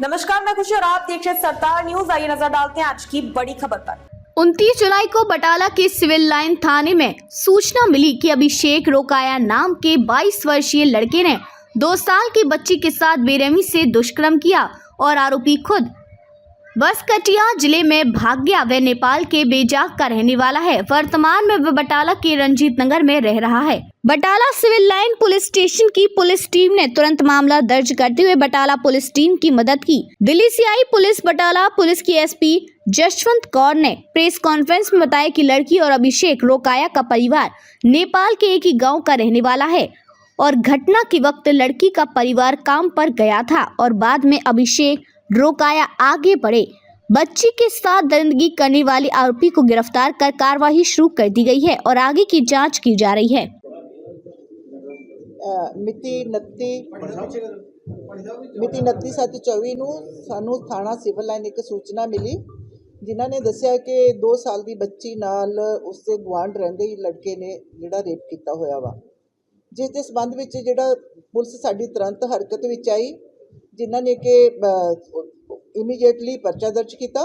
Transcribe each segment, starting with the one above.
नमस्कार, मैं खुशी और आप देख रहे सरदार न्यूज़। आइए नज़र डालते हैं आज की बड़ी खबर पर। 29 जुलाई को बटाला के सिविल लाइन थाने में सूचना मिली कि अभिषेक रोकाया नाम के 22 वर्षीय लड़के ने दो साल की बच्ची के साथ बेरहमी से दुष्कर्म किया और आरोपी खुद बस कटिया ज़िले में भाग गया वह नेपाल के बेजाक का रहने वाला है। वर्तमान में वह बटाला के रंजीत नगर में रह रहा है। Batala civil line police station की पुलिस टीम ने तुरंत मामला दर्ज करते हुए बटाला पुलिस टीम की मदद की। दिल्ली से आई पुलिस बटाला, पुलिस की एसपी जशवंत कौर ने प्रेस कॉन्फ्रेंस में बताया कि लड़की और अभिषेक रोकाया का परिवार नेपाल के एक ही गाँव का रहने वाला है और घटना के वक्त लड़की का परिवार काम पर गया था और बाद में अभिषेक रोकाया आगे बढ़े बच्ची के साथ दरिंदगी करने वाले आरोपी को गिरफ्तार कर कार्रवाई शुरू कर दी गई है और आगे की जांच की जा रही है ਅ, ਮਿਤੀ 29 ਮਿਤੀ 29/7/24 ਨੂੰ ਸਾਨੂੰ ਥਾਣਾ ਸਿਵਲ ਲਾਈਨ ਇੱਕ ਸੂਚਨਾ ਮਿਲੀ ਜਿਨ੍ਹਾਂ ਨੇ ਦੱਸਿਆ ਕਿ 2 ਸਾਲ ਦੀ ਬੱਚੀ ਨਾਲ ਉਸਦੇ ਗੁਆਂਢ ਰਹਿੰਦੇ ਹੀ ਲੜਕੇ ਨੇ ਜਿਹੜਾ ਰੇਪ ਕੀਤਾ ਹੋਇਆ ਵਾ ਜਿਸ ਦੇ ਸਬੰਧ ਵਿੱਚ ਜਿਹੜਾ ਪੁਲਿਸ ਸਾਡੀ ਤੁਰੰਤ ਹਰਕਤ ਵਿੱਚ ਆਈ ਜਿਨ੍ਹਾਂ ਨੇ ਕਿ ਇਮੀਡੀਏਟਲੀ ਪਰਚਾ ਦਰਜ ਕੀਤਾ,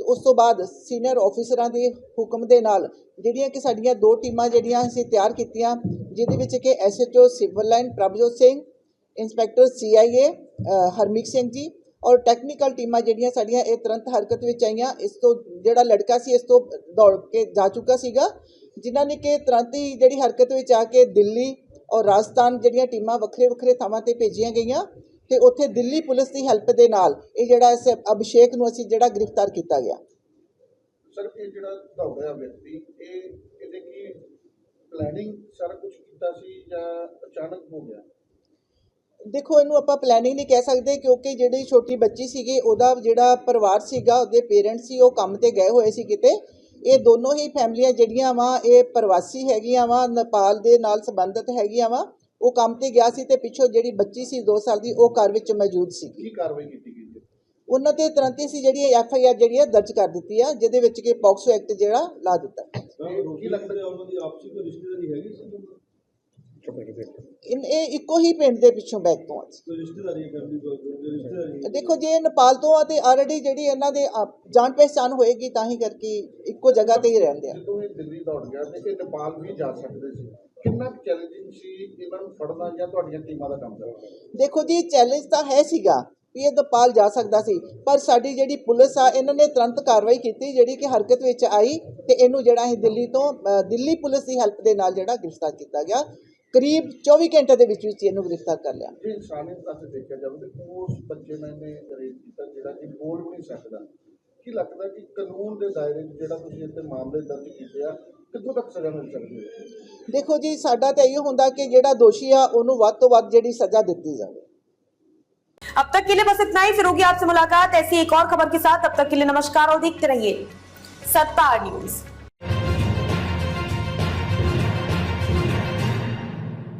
ਤੇ ਉਸ ਤੋਂ ਬਾਅਦ ਸੀਨੀਅਰ ਆਫੀਸਰਾਂ ਦੇ ਹੁਕਮ ਦੇ ਨਾਲ ਜਿਹੜੀਆਂ ਕਿ ਸਾਡੀਆਂ ਦੋ ਟੀਮਾਂ ਜਿਹੜੀਆਂ ਅਸੀਂ ਤਿਆਰ ਕੀਤੀਆਂ, ਜਿਹਦੇ ਵਿੱਚ ਕਿ SHO civil line Prabhjot Singh inspector CIA Harmeet Singh ji, ਔਰ ਟੈਕਨੀਕਲ ਟੀਮਾਂ ਜਿਹੜੀਆਂ ਸਾਡੀਆਂ ਇਹ ਤੁਰੰਤ ਹਰਕਤ ਵਿੱਚ ਆਈਆਂ, ਇਸ ਤੋਂ ਜਿਹੜਾ ਲੜਕਾ ਸੀ, ਇਸ ਤੋਂ ਦੌੜ ਕੇ ਜਾ ਚੁੱਕਾ ਸੀਗਾ, ਜਿਨ੍ਹਾਂ ਨੇ ਕਿ ਤੁਰੰਤ ਹੀ ਜਿਹੜੀ ਹਰਕਤ ਵਿੱਚ ਆ ਕੇ ਦਿੱਲੀ ਔਰ ਰਾਜਸਥਾਨ ਜਿਹੜੀਆਂ ਟੀਮਾਂ ਵੱਖਰੇ ਵੱਖਰੇ ਥਾਵਾਂ ਤੇ ਭੇਜੀਆਂ ਗਈਆਂ ਤੇ ਉੱਥੇ ਦਿੱਲੀ ਪੁਲਿਸ ਦੀ ਹੈਲਪ ਦੇ ਨਾਲ ਇਹ ਜਿਹੜਾ ਇਸ ਅਭਿਸ਼ੇਕ ਨੂੰ ਅਸੀਂ ਜਿਹੜਾ ਗ੍ਰਿਫਤਾਰ ਕੀਤਾ ਗਿਆ। ਸਰ ਇਹ ਜਿਹੜਾ ਦੌੜਿਆ ਵਿਅਕਤੀ ਇਹ ਇਹਦੇ ਕੀ ਪਲੈਨਿੰਗ ਸਾਰਾ ਕੁਝ ਕੀਤਾ ਸੀ ਜਾਂ ਅਚਾਨਕ ਹੋ ਗਿਆ? ਦੇਖੋ ਇਹਨੂੰ ਆਪਾਂ ਪਲੈਨਿੰਗ ਨਹੀਂ ਕਹਿ ਸਕਦੇ ਕਿਉਂਕਿ ਜਿਹੜੀ ਛੋਟੀ ਬੱਚੀ ਸੀਗੀ ਉਹਦਾ ਜਿਹੜਾ ਪਰਿਵਾਰ ਸੀਗਾ ਉਹਦੇ ਪੇਰੈਂਟਸ ਸੀ ਉਹ ਕੰਮ ਤੇ ਗਏ ਹੋਏ ਸੀ ਕਿਤੇ। ਇਹ ਦੋਨੋਂ ਹੀ ਫੈਮਲੀਆਂ ਜਿਹੜੀਆਂ ਵਾ ਇਹ ਪ੍ਰਵਾਸੀ ਹੈਗੀਆਂ ਵਾ ਨੇਪਾਲ ਦੇ ਨਾਲ ਸੰਬੰਧਿਤ ਹੈਗੀਆਂ ਵਾ। ਉਹ ਕੰਮ ਤੇ ਗਿਆ ਸੀ ਤੇ ਪਿੱਛੋਂ ਜਿਹੜੀ ਬੱਚੀ ਸੀ 2 ਸਾਲ ਦੀ ਉਹ ਘਰ ਵਿੱਚ ਮੌਜੂਦ ਸੀ। ਕੀ ਕਾਰਵਾਈ ਕੀਤੀ ਗਈ ਉਹਨਾਂ ਤੇ ਤੁਰੰਤ ਹੀ ਸੀ ਜਿਹੜੀ ਐਫ ਆਈ ਆਰ ਜਿਹੜੀ ਹੈ ਦਰਜ ਕਰ ਦਿੱਤੀ ਆ ਜਿਹਦੇ ਵਿੱਚ ਕਿ ਪੌਕਸੋ ਐਕਟ ਜਿਹੜਾ ਲਾ ਦਿੱਤਾ। ਕੀ ਲੱਗਦਾ ਉਹਨਾਂ ਦੀ ਆਪਸੀ ਕੋਈ ਰਿਸ਼ਤੇਦਾਰੀ ਹੈਗੀ ਇਨ- ਇਹ ਇੱਕੋ ਹੀ ਪਿੰਡ ਦੇ ਪਿੱਛੋਂ ਬੈਕ ਤੋਂ ਆ? ਦੇਖੋ ਜੇ ਨੇਪਾਲ ਤੋਂ ਆ ਤੇ ਆਲਰੇਡੀ ਜਿਹੜੀ ਇਹਨਾਂ ਦੇ ਜਾਣ ਪਹਿਚਾਣ ਹੋਏਗੀ ਤਾਂ ਹੀ ਕਰਕੇ ਇੱਕੋ ਜਗ੍ਹਾ ਤੇ ਹੀ ਰਹਿੰਦੇ ਆ। ਜਦੋਂ ਇਹ ਦਿੱਲੀ ਦੌੜ ਗਿਆ ਤੇ ਨੇਪਾਲ ਵੀ ਜਾ ਸਕਦੇ ਸੀ। ਕਿੰਨਾ ਚੈਲੰਜਿੰਗ ਸੀ ਇਹਨਾਂ ਨੂੰ ਫੜਨਾ ਜਾਂ ਤੁਹਾਡੀਆਂ ਟੀਮਾਂ ਦਾ ਕੰਮ ਕਰਨਾ? ਦੇਖੋ ਜੀ ਚੈਲੰਜ ਤਾਂ ਹੈ ਸੀਗਾ ਵੀ ਇਹ ਨੇਪਾਲ ਜਾ ਸਕਦਾ ਸੀ ਪਰ ਸਾਡੀ ਜਿਹੜੀ ਪੁਲਿਸ ਆ ਇਹਨਾਂ ਨੇ ਤੁਰੰਤ ਕਾਰਵਾਈ ਕੀਤੀ ਜਿਹੜੀ ਕਿ ਹਰਕਤ ਵਿੱਚ ਆਈ ਤੇ ਇਹਨੂੰ ਜਿਹੜਾ ਅਸੀਂ ਦਿੱਲੀ ਤੋਂ ਦਿੱਲੀ ਪੁਲਿਸ ਦੀ ਹੈਲਪ ਦੇ ਨਾਲ ਜਿਹੜਾ ਗ੍ਰਿਫਤਾਰ ਕੀਤਾ ਗਿਆ। ਕਰੀਬ 24 ਘੰਟੇ ਦੇ ਵਿੱਚ ਵਿੱਚ ਇਹਨੂੰ ਗ੍ਰਿਫਤਾਰ ਕਰ ਲਿਆ। ਜੇ ਇਨਸਾਨੀਅਤ ਪਾਸੇ ਦੇਖਿਆ ਜਾਵੇ ਤੇ ਉਸ ਬੱਚੇ ਨੇ ਇਹਨੇ ਰੇਪ ਕੀਤਾ ਜਿਹੜਾ ਕਿ ਬੋਲ ਵੀ ਨਹੀਂ ਸਕਦਾ। ਕੀ ਲੱਗਦਾ ਕਿ ਕਾਨੂੰਨ ਦੇ ਦਾਇਰੇ 'ਚ ਜਿਹੜਾ ਤੁਸੀਂ ਇੱਥੇ ਮਾਮਲੇ ਦਰਜ ਕੀਤੇ ਆ ਕਿੱਥੋਂ ਤੱਕ ਸਜ਼ਾ ਮਿਲ ਸਕਦੀ ਹੈ ਦੇਖੋ ਜੀ ਸਾਡਾ ਤਾਂ ਇਹ ਹੁੰਦਾ ਕਿ ਜਿਹੜਾ ਦੋਸ਼ੀ ਆ ਉਹਨੂੰ ਵੱਧ ਤੋਂ ਵੱਧ ਜਿਹੜੀ ਸਜ਼ਾ ਦਿੱਤੀ ਜਾਵੇ अब तक के लिए बस इतना ही फिर होगी आपसे मुलाकात ऐसी एक और खबर के साथ तब तक के लिए नमस्कार और देखते रहिए सरदार न्यूज